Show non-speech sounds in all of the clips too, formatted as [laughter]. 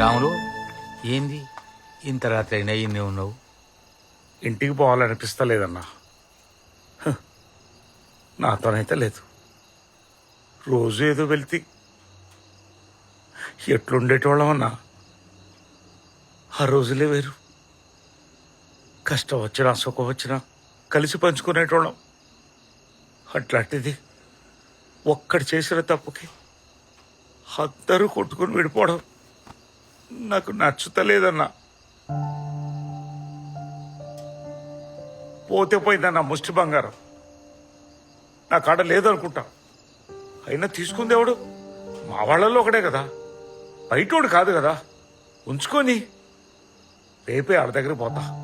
రాములు ఏంది? ఇంత రాత్రి అయినా ఇన్ని ఉన్నావు? ఇంటికి పోవాలనిపిస్తలేదన్నా. హ, నాతోనైతే లేదు. రోజు ఏదో వెళ్తే. ఎట్లుండేటోళ్ళమన్నా? ఆ రోజులే వేరు. కష్టం వచ్చినా సుఖం వచ్చినా కలిసి పంచుకునేటోళ్ళం. అట్లాంటిది ఒక్కడు చేసిన తప్పుకి అందరూ కొట్టుకుని విడిపోవడం. నాకు నచ్చుతలేదన్నా. పోతే పోయిందన్న ముష్టి బంగారం. నా కాడ లేదనుకుంటా. అయినా తీసుకుంది ఎవడు? మా వాళ్ళల్లో ఒకడే కదా. బయటోడు కాదు కదా. ఉంచుకొని రేపే ఆడ దగ్గర పోతా.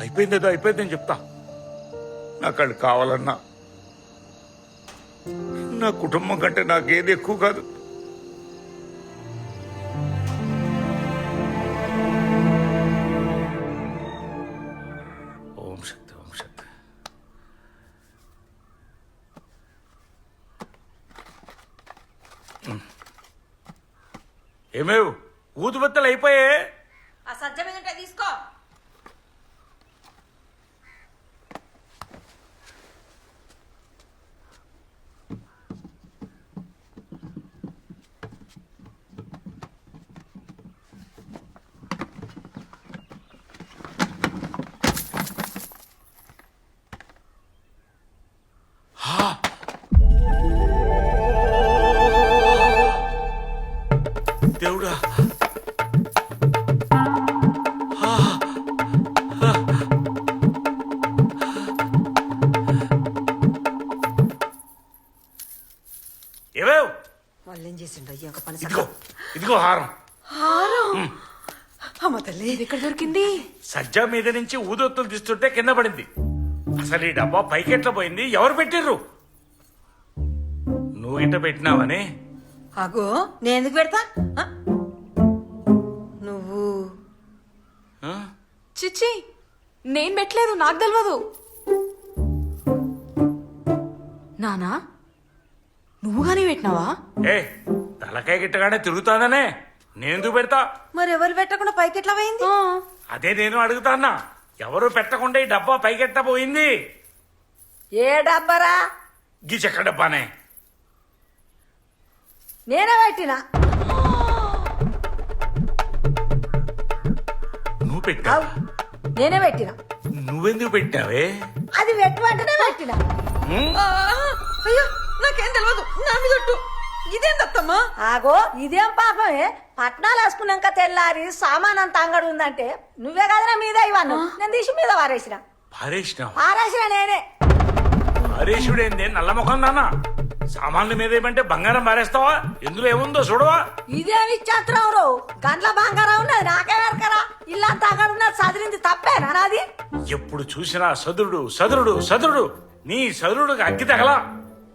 అయిపోయింది ఏదో అయిపోయిందని చెప్తా. నాకు అది కావాలన్నా. నా కుటుంబం కంటే నాకేది ఎక్కువ కాదు. ఊదుబత్తలు అయిపోయాయి వాళ్ళు ఏం చేసిండు అయ్యి ఒక పని ఇదిగో ఇదిగో హారం. అమ్మ తల్లి ఇది ఎక్కడ దొరికింది? సజ్జా మీద నుంచి ఊదొత్తులు తీస్తుంటే కింద పడింది. అసలు ఈ డబ్బా పైకెట్లా పోయింది? ఎవరు పెట్టిర్రు? నువ్వు గిట్ట పెట్టినావని. అగో నేను ఎందుకు పెడతా? నువ్వు? చిచ్చి నేను పెట్టలేదు నాకు తెలియదు నానా? నువ్వు కానీ పెట్టినావా? ఏ తలకాయ గిట్టగానే తిరుగుతాననే. నేనెందుకు పెడతా? మరి ఎవరు పెట్టకుండా పైకి ఎట్లా పోయింది అదే నేను అడుగుతాన్నా ఎవరు పెట్టకుండా ఈ డబ్బా పైకెట్ట పోయింది? ఏ డబ్బరా? గీ చెక్క డబ్బానే. నేనే పెట్టినా. నువ్వు పెట్టావు? నేనే పెట్టినా. నువ్వెందుకు పెట్టావే? అది పెట్టమంటేనే పెట్టినా. అయ్యో. నాకేం తెలియదు నా మీద ఒట్టు. ఇదేం దత్తమ్మా ఆగో ఇదేం పాపమే? పట్నాలు వేసుకున్నాక తెల్లారి సామాన్ అంత అంగడి ఉందంటే నువ్వే కదరా మీద ఇవ్వను. నేను తీసి మీద వారేసిన పారేసినావు వారేసిన నేనే. పారేసుడేంది? నల్ల ముఖం నాన్న. సామాన్ల మీద ఏమంటే బంగారం పారేస్తావా? ఇందులో ఏముందో చూడవా? ఇదేమి ఇచ్చేస్తున్నావు రో? గంటల బంగారం ఉన్నది నాకే వెరకరా ఇల్లంతా అంగడి ఉన్నది చదివింది తప్పేనా నాది? ఎప్పుడు చూసినా సదురుడు సదురుడు సదురుడు. నీ సదురుడుకి అగ్గి తగల.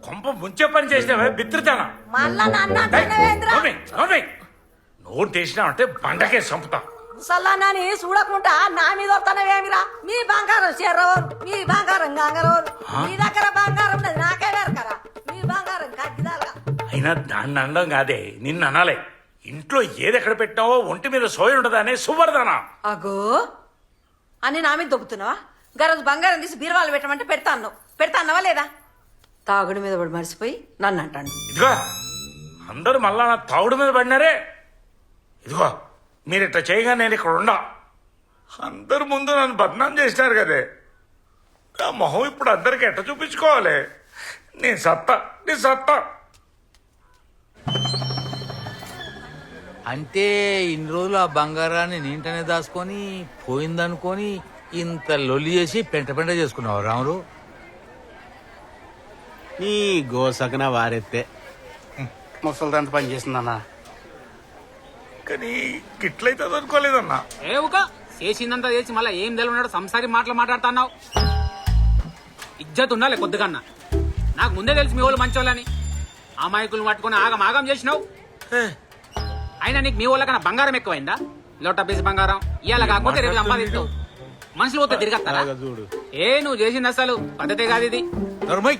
కొంప ముంచే పని చేసినావే బిత్రితానా. మళ్ళా నన్ను అంటున్నావేంద్రా నోరు తెచ్చినావంటే బండకే చంపుతా. ముసల్లానని చూడకుండా నా మీద వస్తానవేమిరా? మీ బంగారం చెర్రవరు మీ బంగారం గంగరవరు మీ దగ్గర బంగారం ఉన్నది నాకే వెరకరా. మీ బంగారం గడ్డిదాలుగా అయినా దాన్ని అనడం కాదే నిన్ను అనాలే. ఇంట్లో ఏది ఎక్కడ పెట్టినావో ఒంటి మీద సోయి ఉండదానే సువర్ధనా. అగో అని నా మీద దొబ్బుతున్నావా? గరోజు బంగారం తీసి బీరువాలు పెట్టమంటే పెడతాను పెడతాన్నావా లేదా? తాగుడు మీద పడి మరిసిపోయి నన్ను అంటాడు. ఇదిగో అందరూ మళ్ళా నా తాగుడు మీద పడినారే. ఇదిగో మీరు ఇట్లా చేయగా నేను ఇక్కడ ఉండా. అందరు ముందు నన్ను బదనాం చేసినారు కదే. నా మొహం ఇప్పుడు అందరికి ఎట్ట చూపించుకోవాలి? నీ సత్తా నీ సత్తా. అంటే ఇన్ని రోజులు ఆ బంగారాన్ని నీంటనే దాచుకొని పోయిందనుకొని ఇంత లొల్లి చేసి పెంట పెంట చేసుకున్నావు రాములు ఈ గోసకన వారెత్తే. ముసలిదంత పని చేసిందన్నా. కానీ గిట్లయితే అనుకోలేదన్నా. ఏవుక చేసిందంతా చేసి మళ్ళీ ఏం తెలియనాడు సంసారి మాటలు మాట్లాడుతున్నావు? ఇజ్జత్ ఉండాలి కొద్దిగన్నా. నాకు ముందే తెలిసి మీ వాళ్ళు మంచోళ్ళని. అమాయకులు పట్టుకుని ఆగం ఆగం చేసినావు? అయినా నీకు మీ వాళ్ళకన్నా బంగారం ఎక్కువైందా? లోట పీసి బంగారం. ఇవాళ కాకపోతే రేపు సంపాదిస్తావు మనుషులు పోతే తిరిగస్తారా? చూడు. ఏ నువ్వు చేసింది అసలు పద్ధతే కాదు ఇది. నర్మయ్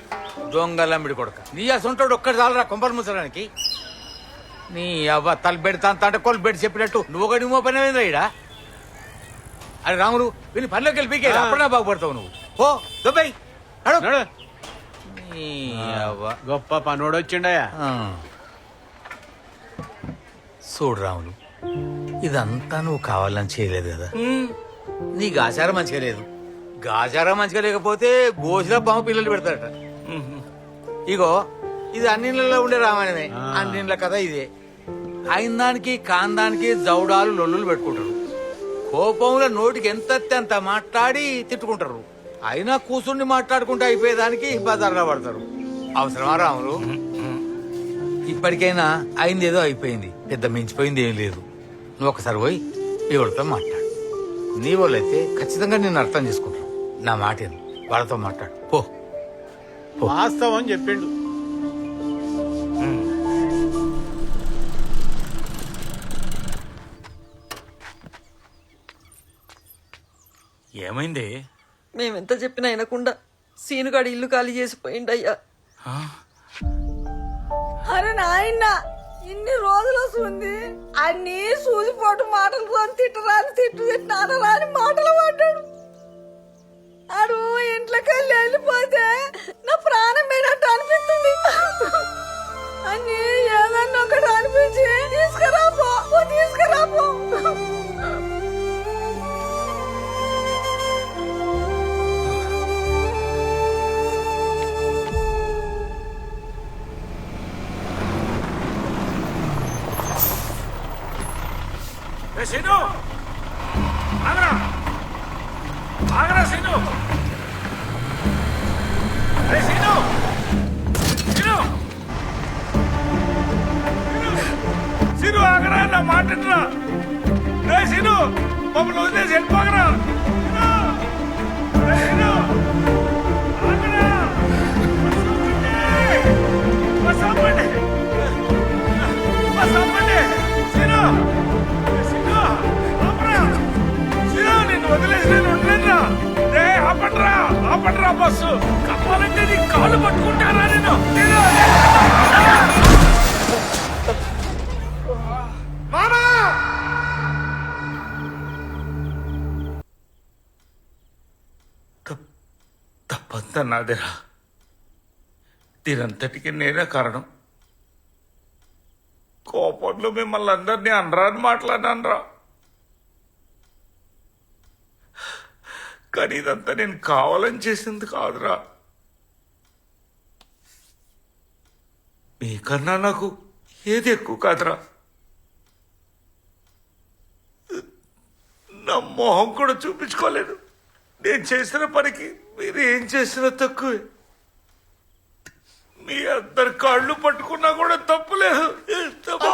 దొంగలమ్మిడి కొడక. నీ అసొంటాడు ఒక్కటి చాలరా కొంపలు ముసడానికి నీ అవ్వ తల పెడతా అంటే కొలు పెట్టి చెప్పినట్టు. నువ్వు ఒకటి మో పని ఈడ? అరే రాములు వీని పనిలోకి వెళ్ళి పీకే అప్పుడే బాగుపడతావు నువ్వు. ఓ అవ్వ. గొప్ప పనోడు వచ్చిండయా. చూడు రాములు ఇదంతా నువ్వు కావాలని చేయలేదు కదా. నీ గాచారం మంచిగా లేదు. గాచారం మంచిగా లేకపోతే గోసిలో పాము పిల్లలు పెడతారట. ఇగో ఇది అన్నిళ్ళలో ఉండే రామాయణమే. అన్నిళ్ళ కథ ఇదే. అయిన దానికి కాందానికి జౌడాలు లొల్లులు పెట్టుకుంటారు. కోపంలో నోటికి ఎంత అంత మాట్లాడి తిట్టుకుంటారు. అయినా కూర్చుండి మాట్లాడుకుంటూ అయిపోయేదానికి బజార్లో పడతారు. అవసరమా రాములు? ఇప్పటికైనా అయింది ఏదో అయిపోయింది. పెద్ద మించిపోయింది ఏం లేదు. నువ్వు ఒకసారి పోయి ఎవరితో మాట్లాడు. నీ వాళ్ళైతే ఖచ్చితంగా నేను అర్థం చేసుకుంటాను నా మాట. వాళ్ళతో మాట్లాడు. పో. వాస్తవం చెప్పిండు. ఏమైంది? మేమెంత చెప్పినా వినకుండా సీనుగాడు ఇల్లు ఖాళీ చేసిపోయిండయ్యా అరే నాయన ఇన్ని రోజులు వస్తుంది. అన్ని సూదిపోటు మాటలు కొని తిట్టరాని తిట్టు తిట్టిన అనరాని మాటలు పడ్డాడు ఆడు ఇంట్లోకి వెళ్ళి వెళ్ళిపోతే ప్రాణం పోయినట్టు అనిపిస్తుంది. అని ఏదన్నా ఒకటి అనిపించి తీసుకురాపో తీసుకురాపో ఏ సీను? ఆగరా. ఆగరా సీను సీను ఆగరా నా మాట సీను మమ్మల్ని వదిలేసి వెళ్ళిపోగరా నాదిరా దీనంతటికి నేనే కారణం. కోపంలో మిమ్మల్ని అందరినీ అనరాని మాట్లాడినరా కానీ ఇదంతా నేను కావాలని చేసింది కాదురా. మీకన్నా నాకు ఏది ఎక్కువ కాదురా. నా మొహం కూడా చూపించుకోలేదు. నేను చేసిన పనికి మీరు ఏం చేసినా తక్కువే. మీ అందరు కాళ్ళు పట్టుకున్నా కూడా తప్పులేదు. తప్పు.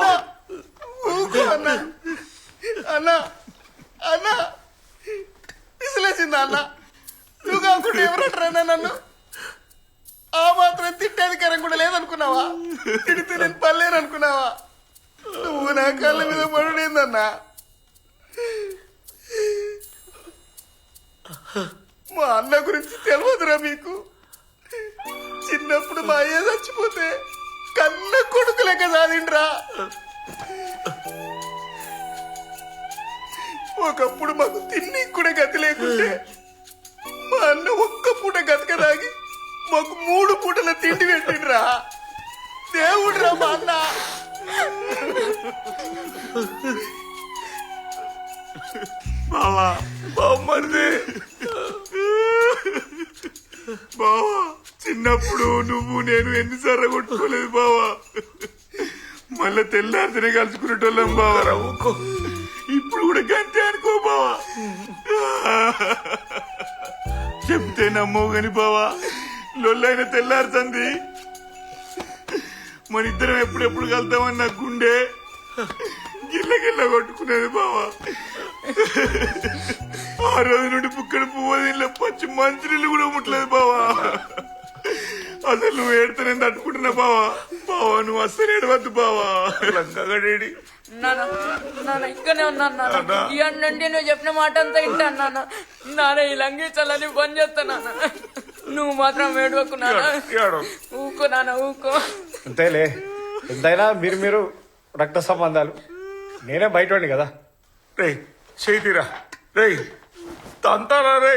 అన్నా అన్నా. విసిలేసింది అన్న? నువ్వు కాకుండా ఎవరంటారన్నా నన్ను? ఆ మాత్రం తిట్టేధికారం కూడా లేదనుకున్నావా తిడితే నేను పర్లేను అనుకున్నావా నువ్వు నా కాళ్ళ మీద పడుడేందన్నా? మా అన్న గురించి తెలియదురా మీకు? చిన్నప్పుడు మా అయ్య చచ్చిపోతే కన్న కొడుకు లెక్క సాధిండ్రా. ఒకప్పుడు మాకు తిండి కూడా గతి లేకుంటే మా అన్న ఒక్క పూట గతక తాగి మాకు మూడు పూటల తిండి పెట్టిండ్రా. దేవుడ్రా మా అన్న. బావా చిన్నప్పుడు నువ్వు నేను ఎన్నిసార్లు కొట్టుకోలేదు బావా. మళ్ళా తెల్లారితేనే కలుసుకునేటోళ్ళం బావా. ఊకో ఇప్పుడు కూడా గంతే అనుకో బావా. చెప్తే నమ్మవు గాని బావా. లొల్లైన తెల్లారుతుంది. మన ఇద్దరం ఎప్పుడెప్పుడు కలుద్దామని నా గుండె గిల్ల గిల్ల కొట్టుకునేది బావా. ఆ రోజు నుండి పుక్కడి పువ్వు పచ్చి మంచినీళ్ళు కూడా ముట్టలేదు బావా. అసలు నువ్వు ఏడితే నేను తట్టుకుంటున్నా బావా. బావా నువ్వు అస్సలు ఏడవద్దు బావా. లంకగడేడి నాన్న నాన్న ఇక్కడే ఉన్నాను నాన్న. ఇవాళ నుండి నువ్వు చెప్పిన మాట అంతా వింటాను నాన్న. నాన్న ఈ లంఘించాలని పని చేస్తాను నాన్న. నువ్వు మాత్రం ఏడవకు నాన్న. ఊకో నాన్న ఊకో అంతేలే. ఎంతైనా మీరు మీరు రక్త సంబంధాలు. నేనే బయటోండి కదా. రేయ్ చేతిరా. రేయ్ తంతారా రే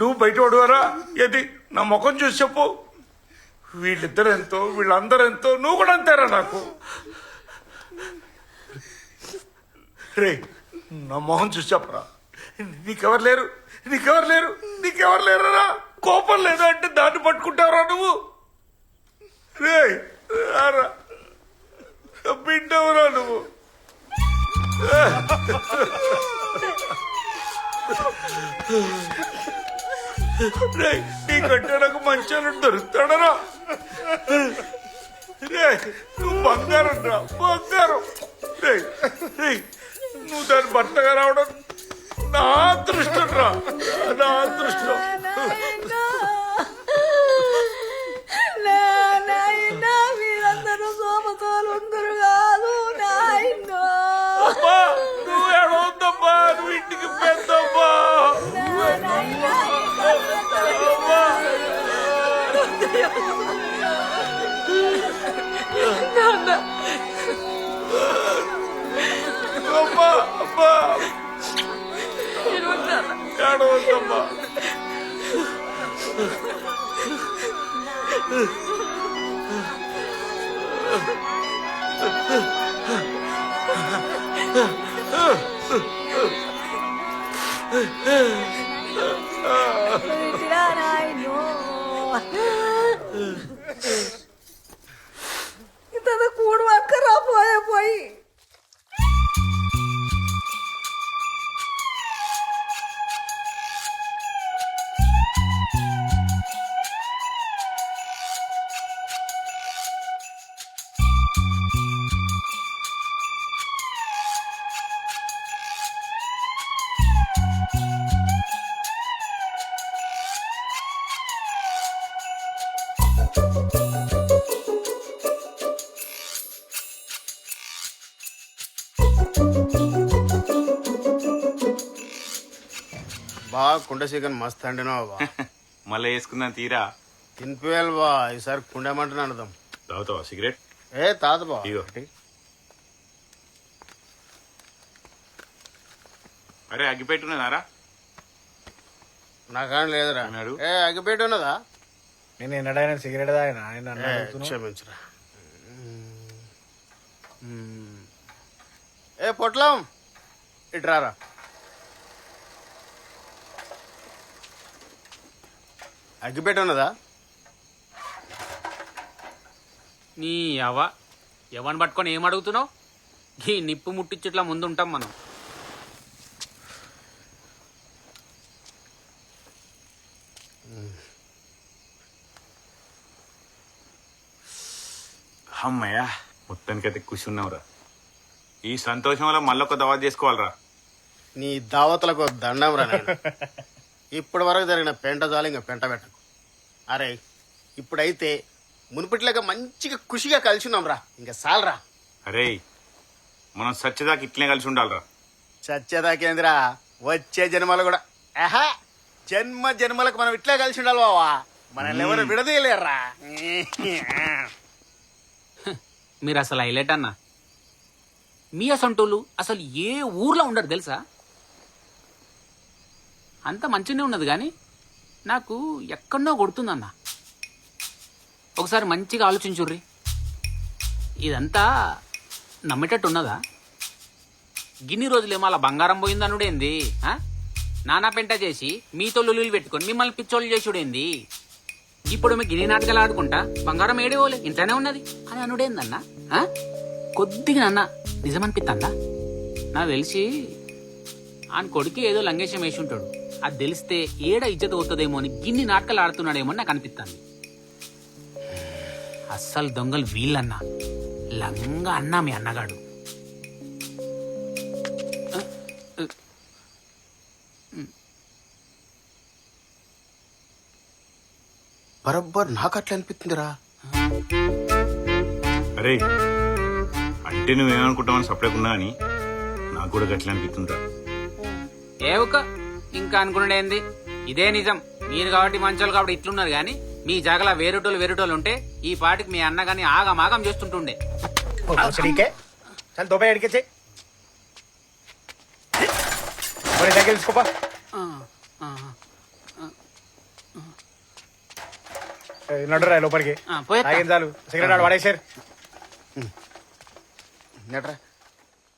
నువ్వు బయట పడువారా ఏది? నా ముఖం చూసి చెప్పు. వీళ్ళిద్దరు ఎంతో వీళ్ళందరూ ఎంతో నువ్వు కూడా అంతేరా నాకు. రే నా మొహం చూసి చెప్పరా. నీకెవరు లేరు? నీకెవరు లేరు? నీకెవరు లేరురా? కోపం లేదు అంటే దాన్ని పట్టుకుంటావురా నువ్వు. రే రారా బిడ్డవురా నువ్వు. ha! [laughs] నీకంటే నాకు మంచి దొరుకుతాడరా? రే నువ్వు బంగారం రా బంగారం. నువ్వు దాని భర్తగా రావడం నా అదృష్టం రా నా అదృష్టం. నాయనా మీరందరూ సోమతోలు ఏడవద్దమ్మా పెట్టిరా నాయనో ఇంత కూడు అక్కరా పోయే పోయి కుండ చికెన్ మస్త్ అండినావు బా [laughs] మళ్ళీ వేసుకుందాం తీరా. తినిపోయాలి బా ఈసారి కుండేమంటున్నా అర్థం తాగుతావా సిగరెట్? ఏ తాత బా. ఇగో. అరే అగ్గిపెట్టున్నదారా నాకాని లేదురా. అన్నాడు. ఏ అగ్గిపెట్టి ఉన్నదా? నేను ఎన్నడైనా సిగరెట్ తాగినా? ఆయన ఏ, అడుగుతున్నావు? క్షమించరా. ఏ పొట్లం. ఇట్రారా అగ్గిపెట్టి ఉన్నదా? నీ అవ ఎవరిని పట్టుకొని ఏం అడుగుతున్నావు? ఈ నిప్పు ముట్టించుట్లా ముందుంటాం మనం. అమ్మయ్యా మొత్తానికైతే ఖుషి ఉన్నావురా ఈ సంతోషం వల్ల మళ్ళొక దవా చేసుకోవాలరా. నీ దావతలకు దండం రా. [laughs] ఇప్పటి వరకు జరిగిన పెంట జాలి ఇంకా పెంట పెట్టకు. అరే ఇప్పుడైతే మునుపటిలాగా మంచిగా ఖుషిగా కలిసి ఉన్నాం రా. ఇంకా సాలరా. అరే మనం సత్యదాకా ఇట్లనే కలిసి ఉండాలిరా. చచ్చేదాకేంద్రా వచ్చే జన్మలు కూడా. ఆహా జన్మ జన్మలకు మనం ఇట్లా కలిసి ఉండాలి బావా. మనల్ని ఎవరు విడదీయలేరా మీరు అసలు హైలైట్ అన్న. మీ అసంటోళ్ళు అసలు ఏ ఊర్లో ఉండరు తెలుసా? అంత మంచిగానే ఉన్నది కానీ నాకు ఎక్కడనో కొడుతుందన్న. ఒకసారి మంచిగా ఆలోచించుర్రి. ఇదంతా నమ్మేటట్టు ఉన్నదా? గిన్ని రోజులేమో అలా బంగారం పోయిందనుడేంది నానా పెంట చేసి మీతో లులులు పెట్టుకొని మిమ్మల్ని పిచ్చోళ్ళు చేసుడేంది. ఇప్పుడు మేము గిని నాటకాలు ఆడుకుంటా బంగారం ఏడేవోలే ఇంట్లోనే ఉన్నది అని అనుడేందన్నా కొద్దిగా అన్న నిజమనిపిస్తుందా నాకు తెలిసి ఆయన కొడుకు ఏదో లంగేశం వేసి ఉంటాడు అది తెలిస్తే ఏడ ఇజ్జత అవుతుందేమో అని గిన్ని నాటకాలు ఆడుతున్నాడేమో అని నాకు అనిపిస్తుంది అస్సలు దొంగలు వీళ్ళన్నా. లంగా అన్నా మీ అన్నగాడు. బరబ్బర్ నాకు అట్లా అనిపిస్తుందిరా అరే అంటే నువ్వేమనుకుంటావని సపరేట్ ఉన్నా అని నాకు కూడా గట్ల అనిపిస్తుందిరా ఏవుక ఇంకా అనుకున్నాడేంది? ఇదే నిజం. మీరు కాబట్టి మంచోళ్ళు కాబట్టి ఇట్లున్నారు కానీ మీ జాగలా వేరేటోళ్ళు వేరేటోళ్ళు ఉంటే ఈ పాటికి మీ అన్న గాని ఆగమాగం చేస్తుంటుండే. దగ్గర తీసుకోపా. నడురా లోపలికి. తాగింది చాలు. సిగరెట్ ఆడు పడేసారు నట్రా